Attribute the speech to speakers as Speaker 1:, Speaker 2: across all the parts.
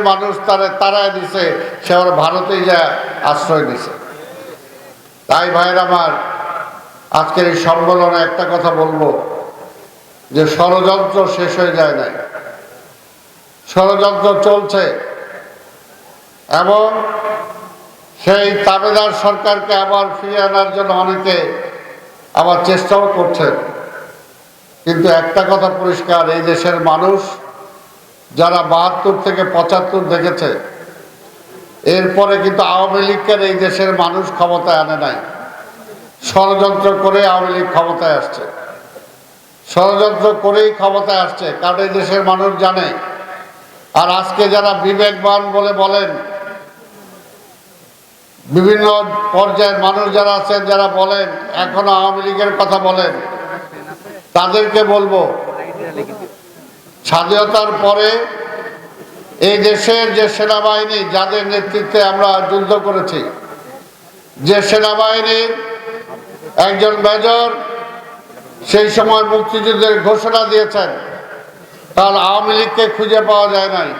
Speaker 1: মানুষ তারা তারায় দিছে, সে আবার ভারতেই যা আশ্রয় দিছে তাই ভাইয়ের আমার, আজকের এই সম্মেলনে একটা কথা বলব, যে ষড়যন্ত্র শেষ হয়ে যায় নাই। ষড়যন্ত্র চলছে, এবং সেই তাবেদার সরকারকে আবার ফিরিয়ে আনার জন্য অনেকে আবার চেষ্টাও করছেন। কিন্তু একটা কথা পরিষ্কার, এই দেশের মানুষ যারা বাহাত্তর থেকে পঁচাত্তর দেখেছে, এরপরে কিন্তু আওয়ামী লীগকে এই দেশের মানুষ ক্ষমতায় আনে নাই। ষড়যন্ত্র করে আওয়ামী লীগ ক্ষমতায় আসছে। ষড়যন্ত্র করেই ক্ষমতায় আসছে, কারণ এই দেশের মানুষ জানে। আর আজকে যারা বিবেকবান বলে বলেন, বিভিন্ন পর্যায়ের মানুষ যারা আছেন, যারা বলেন, এখনও আওয়ামী লীগের কথা বলেন, তাদেরকে বলব স্বাধীনতার পরে এই দেশের যে সেনাবাহিনী যাদের নেতৃত্বে আমরা যুদ্ধ করেছি, যে সেনাবাহিনীর একজন মেজর সেই সময় মুক্তিযুদ্ধের ঘোষণা দিয়েছেন, তার আওয়ামী লীগকে খুঁজে পাওয়া যায় নাই।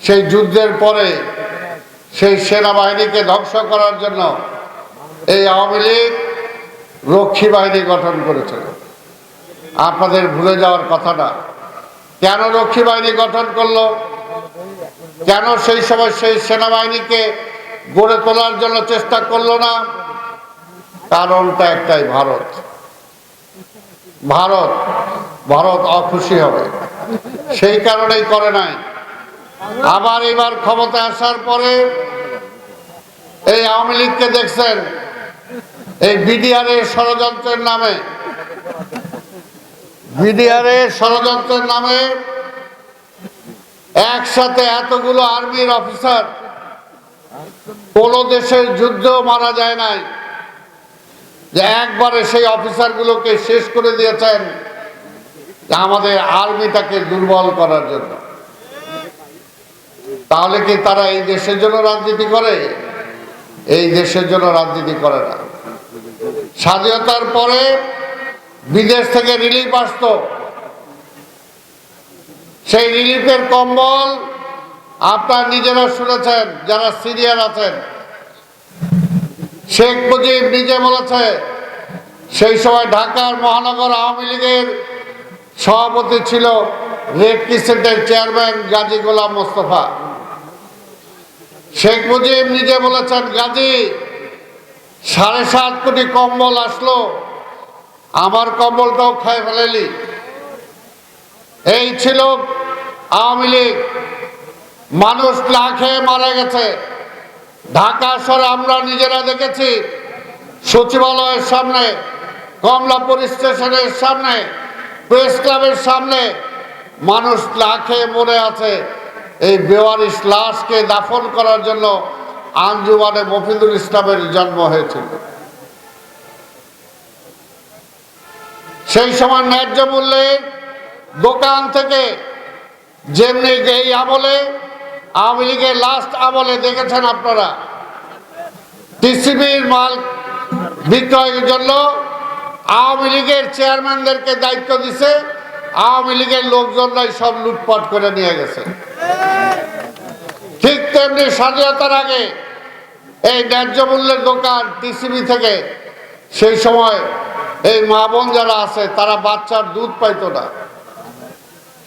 Speaker 1: সেই যুদ্ধের পরে সেই সেনাবাহিনীকে ধ্বংস করার জন্য এই আওয়ামী লীগ রক্ষী বাহিনী গঠন করেছিল আপনাদের ভুলে যাওয়ার কথাটা কেন রক্ষী বাহিনী গঠন করল? কেন সেই সময় সেই সেনাবাহিনীকে গড়ে তোলার জন্য চেষ্টা করল না? কারণটা একটাই, ভারত। ভারত ভারত অখুশি হবে। সেই কারণেই করে নাই। আবার এবার ক্ষমতা আসার পরে এই আওয়ামী লীগকে দেখছেন, এই বিডিআরের ষড়যন্ত্রের নামে বিডিআরের ষড়যন্ত্রের নামে একসাথে এতগুলো আর্মির অফিসার কোন দেশের যুদ্ধ মারা যায় নাই যে একবারে সেই অফিসারগুলোকে শেষ করে দিয়েছেন আমাদের আর্মিটাকে দুর্বল করার জন্য। তাহলে কি তারা এই দেশের জন্য রাজনীতি করে? এই দেশের জন্য রাজনীতি করে না। স্বাধীনতার পরে বিদেশ থেকে রিলিফ আসতো। সেই রিলিফের কম্বল আপনার নিজেরা শুনেছেন, যারা সিরিয়ার আছেন। শেখ মুজিব নিজে বলেছে, সেই সময় ঢাকার মহানগর আওয়ামী লীগের সভাপতি ছিল রেড ক্রিসেন্টের চেয়ারম্যান গাজী গোলাম মোস্তফা। শেখ মুজিব নিজে বলেছেন, গাজী, সাড়ে সাত কোটি কম্বল আসলো। আমার কম্বলটাও খায় ফেলেলি এই ছিল আওয়ামী লীগ। মানুষ না খেয়ে মারা গেছে। ঢাকা শহরে আমরা নিজেরা দেখেছি সচিবালয়ের সামনে, কমলাপুর স্টেশনের সামনে, প্রেস ক্লাবের সামনে মানুষ না খেয়ে মরে আছে। এই বেওয়ারিশ লাশকে দাফন করার জন্য আঞ্জুমানে মফিদুল ইসলামের জন্ম হয়েছিল। সেই সময় ন্যায্য মূল্যে দোকান থেকে যেমনি এই আমলে, আওয়ামী লীগের লাস্ট আমলে দেখেছেন আপনারা, টিসিবির মাল বিক্রয়ের জন্য আওয়ামী লীগের চেয়ারম্যানদেরকে দায়িত্ব দিছে, আওয়ামী লীগের লোকজনরাই সব লুটপাট করে নিয়ে গেছে। ঠিক তেমনি স্বাধীনতার আগে এই ন্যায্য মূল্যের দোকান টিসিবি থেকে সেই সময় এই মা বোন যারা আছে, তারা বাচ্চার দুধ পাইতো না।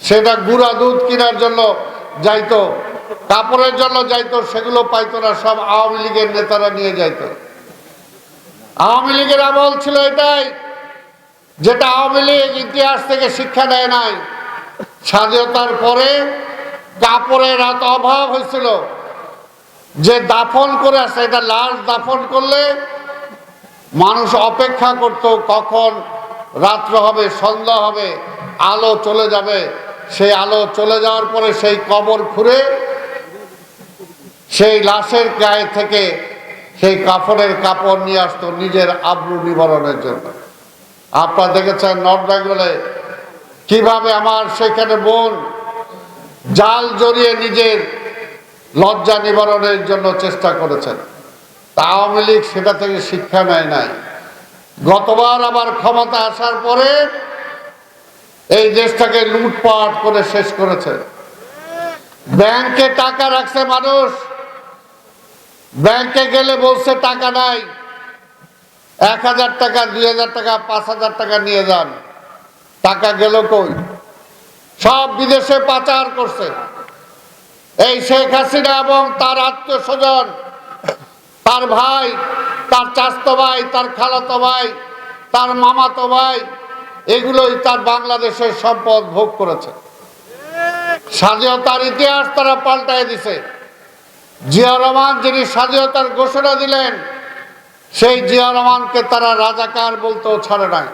Speaker 1: সেটা গুঁড়া দুধ কেনার জন্য যাইতো, কাপড়ের জন্য যাইতো, সেগুলো পাইতো না, সব আওয়ামী লীগের নেতারা নিয়ে যাইতো। আওয়ামী লীগের আমল ছিল এটাই, যেটা আওয়ামী লীগ ইতিহাস থেকে শিক্ষা দেয় নাই। স্বাধীনতার পরে কাপড়ের এত অভাব হয়েছিল, যে দাফন করে আসে এটা লাশ দাফন করলে মানুষ অপেক্ষা করত কখন রাত্র হবে, সন্ধ্যা হবে, আলো চলে যাবে। সেই আলো চলে যাওয়ার পরে সেই কবর খুঁড়ে সেই লাশের গায়ে থেকে সেই কাপড়ের কাপড় নিয়ে আসতো নিজের আব্রু নিবারণের জন্য। আপনারা দেখেছেন নর্থ বেঙ্গলে কীভাবে আমার সেখানে বোন জাল জড়িয়ে নিজের লজ্জা নিবারণের জন্য চেষ্টা করেছেন। তা আওয়ামী লীগ সেটা থেকে শিক্ষা নেয় নাই। গতবার আবার ক্ষমতা আসার পরে এই দেশটাকে লুটপাট করে শেষ করেছে। ব্যাংকে টাকা রাখছে মানুষ। ব্যাংকে গেলে বলছে, টাকা নাই। এক হাজার টাকা, দুই হাজার টাকা, পাঁচ হাজার টাকা নিয়ে যান। টাকা গেল কই? সব বিদেশে পাচার করছে। এই শেখ হাসিনা এবং তার আত্মীয় স্বজন তার ভাই, তার চাস্তো ভাই, তার খালাতো ভাই, তার মামাতো ভাই, এগুলোই তার বাংলাদেশের সম্পদ ভোগ করেছে। স্বাধীনতার ইতিহাস তারা পাল্টায় দিছে। জিয়া রহমান যিনি স্বাধীনতার ঘোষণা দিলেন, সেই জিয়া রহমানকে তারা রাজাকার বলতেও ছাড়ে নাই।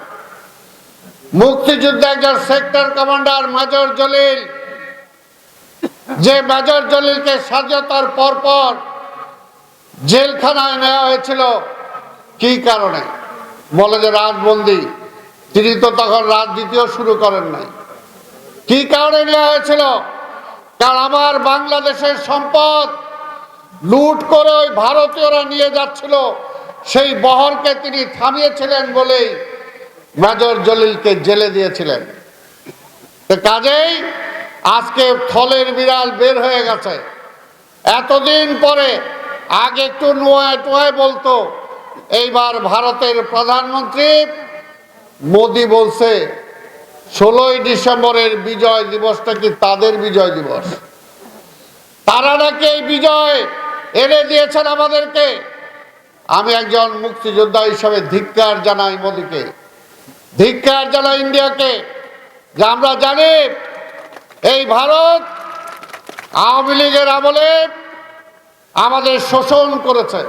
Speaker 1: মুক্তিযুদ্ধে একজন সেক্টর কমান্ডার মেজর জলিল, যে মেজর জলিলকে স্বাধীনতার পরপর জেলখানায় নেওয়া হয়েছিল। কি কারণে? বলে যে রাজবন্দি, তিনি তো তখন রাজনীতিও শুরু করেন নাই। কি কারণে নেওয়া হয়েছিল? কারণ আমার বাংলাদেশের সম্পদ লুট করে ওই ভারতীয়রা নিয়ে যাচ্ছিল। সেই বহরকে তিনি থামিয়েছিলেন বলেই মেজর জলিলকে জেলে দিয়েছিলেন। কাজেই আজকে থলের বিড়াল বের হয়ে গেছে। এতদিন পরে আগে একটু নোয়ায় টোয়ায় বলতো, এইবার ভারতের প্রধানমন্ত্রী মোদি বলছে, ষোলোই ডিসেম্বরের বিজয় দিবসটা কি তাদের বিজয় দিবস? তারা নাকি এই বিজয় এনে দিয়েছেন আমাদেরকে? আমি একজন মুক্তিযোদ্ধা হিসাবে ধিক্কার জানাই মোদীকে। ধিক্কার জানাই ইন্ডিয়াকে যে আমরা জানি এই ভারত আওয়ামী লীগের আমলে আমাদের শোষণ করেছে।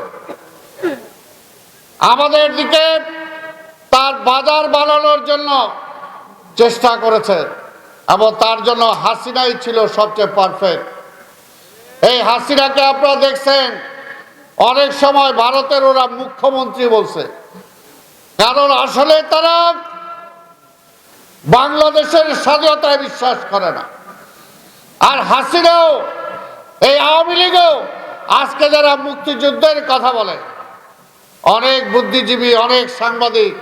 Speaker 1: আমাদের দিকে তার বাজার বানানোর জন্য চেষ্টা করেছে এবং তার জন্য হাসিনাই ছিল সবচেয়ে পারফেক্ট এই হাসিনাকে আপনারা দেখছেন, অনেক সময় ভারতের ওরা মুখ্যমন্ত্রী বলছে। কারণ আসলে তারা বাংলাদেশের স্বাধীনতায় বিশ্বাস করে না। আর হাসিনাও, এই আওয়ামী লীগও আজকে যারা মুক্তিযুদ্ধের কথা বলে, অনেক বুদ্ধিজীবী, অনেক সাংবাদিক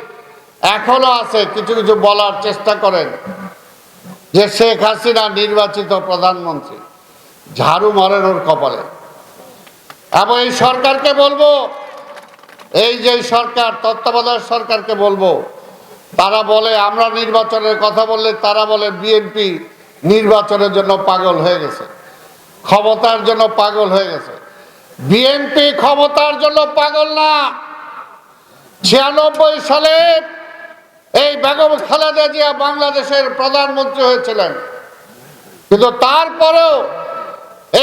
Speaker 1: এখনও আছে, কিছু কিছু বলার চেষ্টা করেন যে শেখ হাসিনা নির্বাচিত প্রধানমন্ত্রী, ঝাড়ু মারেন ওর কপালে। এবং এই সরকারকে বলব, এই যে সরকার, তত্ত্বাবধায়ক সরকারকে বলব, তারা বলে, আমরা নির্বাচনের কথা বললে তারা বলে, বিএনপি নির্বাচনের জন্য পাগল হয়ে গেছে, ক্ষমতার জন্য পাগল হয়ে গেছে। বিএনপি ক্ষমতার জন্য পাগল না। ছিয়ানব্বই সালে এই বেগম খালেদা জিয়া বাংলাদেশের প্রধানমন্ত্রী হয়েছিলেন। কিন্তু তারপরেও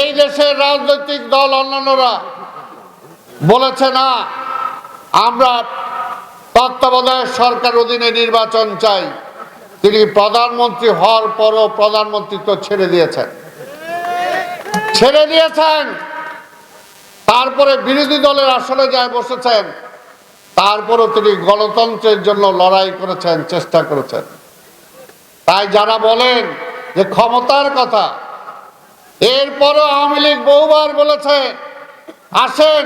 Speaker 1: এই দেশের রাজনৈতিক দল অন্যান্যরা বলেছে, না, আমরা তত্ত্বাবধায়ক সরকার অধীনে নির্বাচন চাই। তিনি প্রধানমন্ত্রী হওয়ার পরও প্রধানমন্ত্রী তো ছেড়ে দিয়েছেন। ছেড়ে দিয়েছেন। তারপরে বিরোধী দলের আসলে যায় বসেছেন। তারপরও তিনি গণতন্ত্রের জন্য লড়াই করেছেন চেষ্টা করেছেন। তাই যারা বলেন যে ক্ষমতার কথা এরপরও আওয়ামী লীগ বহুবার বলেছে আসেন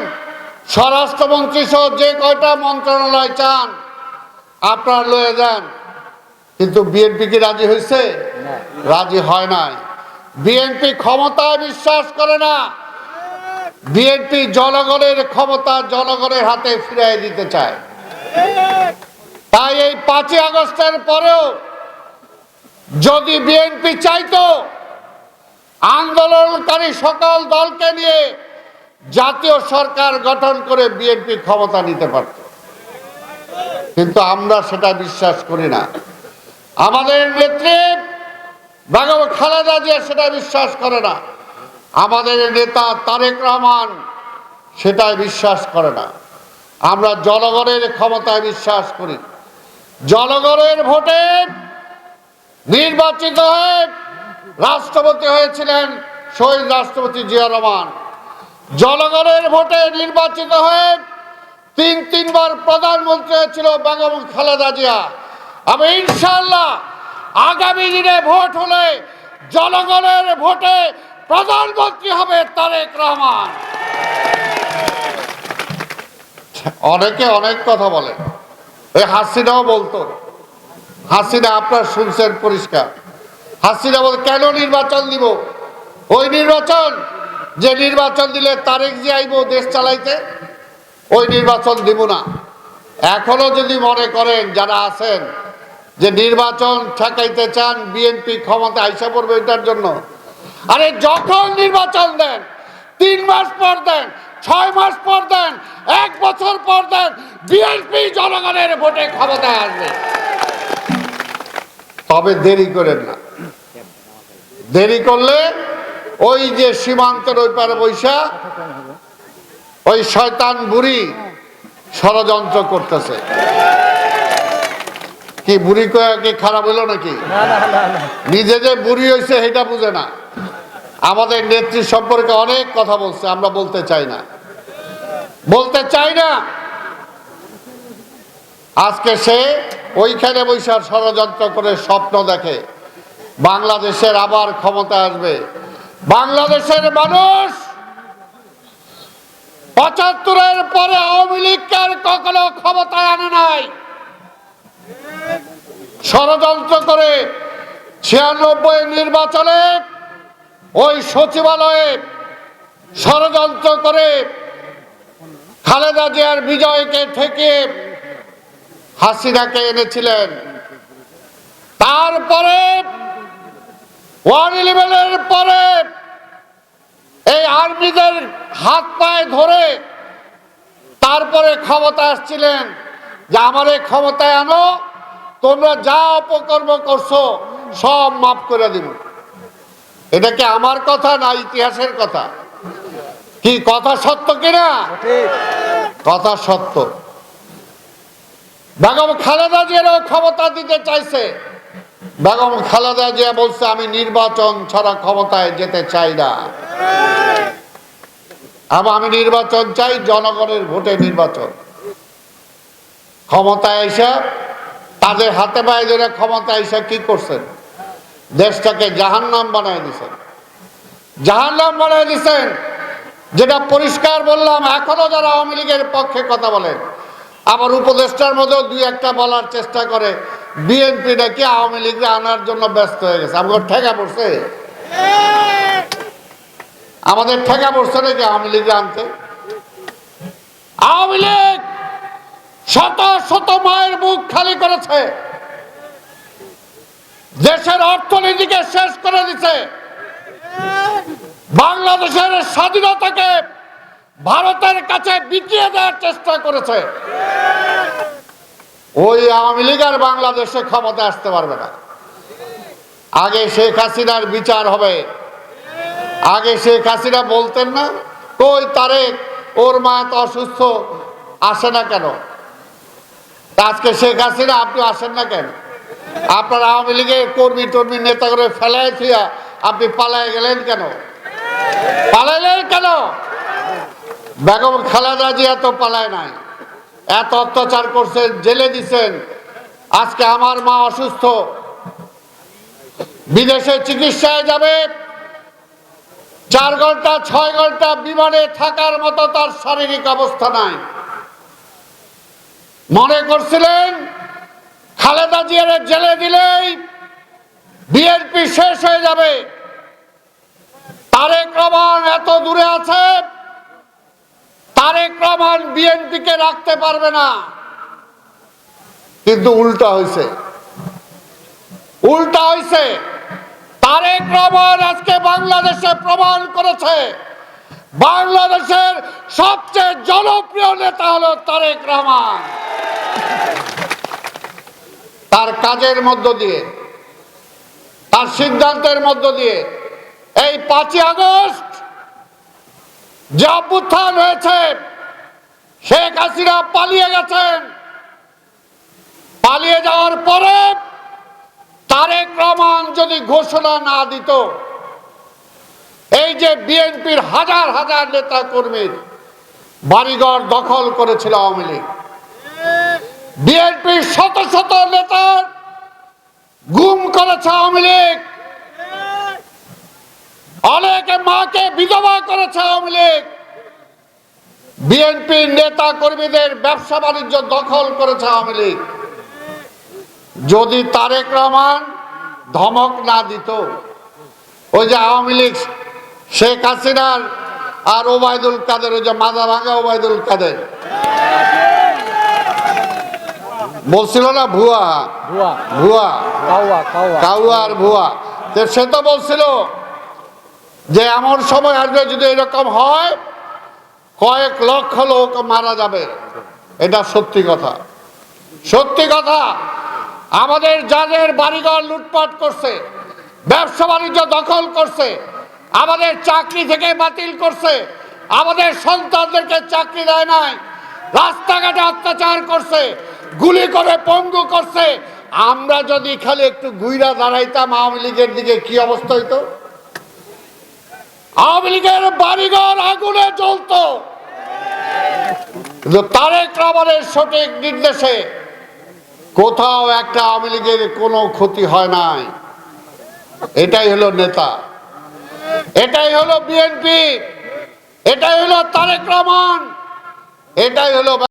Speaker 1: স্বরাষ্ট্রমন্ত্রী সহ যে কয়টা মন্ত্রণালয় চান আপনার লয়ে যান। কিন্তু বিএনপি কি রাজি হয়েছে রাজি হয় নাই। বিএনপি ক্ষমতায় বিশ্বাস করে না। বিএনপি জনগণের ক্ষমতা জনগণের হাতে ফিরিয়ে দিতে চায়। তাই এই পাঁচই আগস্টের পরেও যদি বিএনপি চাইতো, আন্দোলনকারী সকল দলকে নিয়ে জাতীয় সরকার গঠন করে বিএনপি ক্ষমতা নিতে পারত। কিন্তু আমরা সেটা বিশ্বাস করি না। আমাদের নেত্রী বেগম খালেদা জিয়া সেটা বিশ্বাস করে না। আমাদের নেতা তারেক রহমান সেটাই বিশ্বাস করে না। আমরা জনগণের ক্ষমতায় বিশ্বাস করি। জনগণের ভোটে নির্বাচিত হয়ে রাষ্ট্রপতি হয়েছিলেন শহীদ রাষ্ট্রপতি জিয়া রহমান। জনগণের ভোটে নির্বাচিত হয়ে তিন, তিনবার প্রধানমন্ত্রী হয়েছিল বেগম খালেদা জিয়া। আমি ইনশাল্লাহ আগামী দিনে ভোট হলে জনগণের ভোটে প্রধানমন্ত্রী হবে তারেক রহমান। অনেকে অনেক কথা বলে। ওই হাসিনাও বলতো। হাসিনা আপনার শুনছেন পরিষ্কার। হাসিনা বল, কেন নির্বাচন দিব? ওই নির্বাচন, যে নির্বাচন দিলে তারেক জি আইব দেশ চালাইতে, ওই নির্বাচন দিব না। এখনও যদি মনে করেন যারা আছেন, যে নির্বাচন ঠেকাইতে চান, বিএনপি ক্ষমতা আইসা পড়বে এটার জন্য। আরে যখন নির্বাচন দেন তিন মাস পর দেন ছয় মাস পর দেন এক বছর পর দেন বিএনপি জনগণের ভোটে ক্ষমতায় আসবে। তবে দেরি করেন না। দেরি করলে ওই যে সীমান্তের ওই পারে বৈশা ওই শয়তান বুড়ি ষড়যন্ত্র করতেছে। কি বুড়ি কয়া কি খারাপ হলো নাকি? নিজে যে বুড়ি হয়েছে সেটা বুঝে না। আমাদের নেত্রী সম্পর্কে অনেক কথা বলছে, আমরা বলতে চাই না। বলতে চাই না। আজকে সে ওইখানে বৈশাখ ষড়যন্ত্র করে স্বপ্ন দেখে। বাংলাদেশের আবার ক্ষমতা আসবে। বাংলাদেশের মানুষ পঁচাত্তরের পরে আওয়ামী লীগকে কখনো ক্ষমতায় আনে নাই। ষড়যন্ত্র করে ছিয়ানব্বই নির্বাচনে ওই সচিবালয়ে ষড়যন্ত্র করে খালেদা জিয়ার বিজয়কে ঠেকিয়ে হাসিনাকে এনেছিলেন। তারপরে ওয়ান ইলেভেনের পরে এই আর্মিদের হাত পায়ে ধরে তারপরে ক্ষমতা আসছিলেন যে, আমার এই ক্ষমতায় আনো, তোমরা যা অপকর্ম করছ, সব মাফ করে দিব। এটা কি আমার কথা না ইতিহাসের কথা? কি কথা সত্য কিনা? কথা সত্য। বেগম খালেদা জিয়ারও ক্ষমতা দিতে চাইছে। বেগম খালেদা জিয়া বলছে, আমি নির্বাচন ছাড়া ক্ষমতায় যেতে চাই না। আবার আমি নির্বাচন চাই, জনগণের ভোটে নির্বাচন। ক্ষমতায় এসে তাদের হাতে পায়ে ধরে ক্ষমতা এসে কি করছেন? দেশটাকে জাহান্নাম বানায় দিছেন। জাহান্নাম বানায় দিছেন, যেটা পরিষ্কার বললাম, এখনও যারা আওয়ামী লীগের পক্ষে কথা বলেন, আবার উপদেষ্টার মধ্যেও দুই একটা বলার চেষ্টা করে, বিএনপি নাকি আওয়ামী লীগকে আনার জন্য ব্যস্ত হয়ে গেছে। আমাকে ঠেকা পড়ছে? আমাদের ঠেকা পড়ছে নাকি আওয়ামী লীগকে আনতে? আওয়ামী লীগ শত শত মায়ের মুখ খালি করেছে। দেশের অর্থনীতিকে শেষ করে দিছে। বাংলাদেশের স্বাধীনতাকে ভারতের কাছে বিকিয়ে দেওয়ার চেষ্টা করেছে। ওই আওয়ামী লীগ আর বাংলাদেশে ক্ষমতা আসতে পারবে না। আগে শেখ হাসিনার বিচার হবে। আগে শেখ হাসিনা বলতেন না, কই তারেক, ওর মা তো অসুস্থ, আসে না কেন? আজকে শেখ হাসিনা আপনি আসেন না কেন? আপনার আওয়ামী লীগের কর্মী টর্মী নেতা করে ফেলায় আপনি পালায় গেলেন কেন? পালাইলেন কেন? বেগম খালেদা জিয়া তো পালায় নাই। এত অত্যাচার করছেন, জেলে দিছেন। আজকে আমার মা অসুস্থ। বিদেশে চিকিৎসায় যাবে। চার ঘণ্টা, ছয় ঘণ্টা বিমানে থাকার মতো তার শারীরিক অবস্থা নাই। মনে করছিলেন খালেদা জিয়ারে জেলে দিলেই বিএনপি শেষ হয়ে যাবে। তারেক রহমান এত দূরে আছে, তারেক রহমান বিএনপিকে রাখতে পারবে না। কিন্তু উল্টা হয়েছে। উল্টা হয়েছে। তারেক রহমান আজকে বাংলাদেশে প্রমাণ করেছে। বাংলাদেশের সবচেয়ে জনপ্রিয় নেতা হলো তারেক রহমান। তার কাজের মধ্য দিয়ে, তার সিদ্ধান্তের মধ্য দিয়ে এই পাঁচই আগস্ট যে অভ্যুত্থান হয়েছে, শেখ হাসিনা পালিয়ে গেছেন। পালিয়ে যাওয়ার পরে তারেক রহমান যদি ঘোষণা না দিত, এই যে বিএনপির হাজার হাজার নেতা কর্মীর বাড়িঘর দখল করেছিল আওয়ামী লীগ বিএনপির শত শত নেতা গুম করেছে আওয়ামী লীগ। অনেকে মাকে বিধবা করেছে আওয়ামী লীগ। বিএনপির নেতা কর্মীদের ব্যবসা বাণিজ্য দখল করেছে আওয়ামী লীগ। যদি তারেক রহমান ধমক না দিত, ওই যে আওয়ামী লীগ শেখ হাসিনার আর ওবায়দুল কাদের, ওই যে মাথা ভাঙা ওবায়দুল কাদের। বলছিল না ভুয়া?
Speaker 2: ভুয়া।
Speaker 1: ভুয়া।
Speaker 2: কাউয়া কাউয়া।
Speaker 1: কাউয়া আর ভুয়া। তো সে তো বলছিল যে এমন সময় আসবে যদি এরকম হয় কয়েক লক্ষ লোক মারা যাবে। এটা সত্যি কথা। সত্যি কথা। আমাদের যাদের বাড়িঘর লুটপাট করছে ব্যবসা বাণিজ্য দখল করছে আমাদের চাকরি থেকে বাতিল করছে আমাদের সন্তানদেরকে চাকরি দেয় নাই রাস্তাঘাটে অত্যাচার করছে গুলি করে পঙ্গু করছে। আমরা যদি খালি একটু গুইরা দাঁড়াইতাম, আওয়ামী লীগের দিকে কি অবস্থা হইতো? আওয়ামী লীগের বাড়িঘর আগুনে জ্বলতো। তারেক রহমানের সঠিক নির্দেশে কোথাও একটা আওয়ামী লীগের কোনো ক্ষতি হয় নাই। এটাই হলো নেতা। এটাই হলো বিএনপি। এটাই হলো তারেক রহমান। এটাই হলো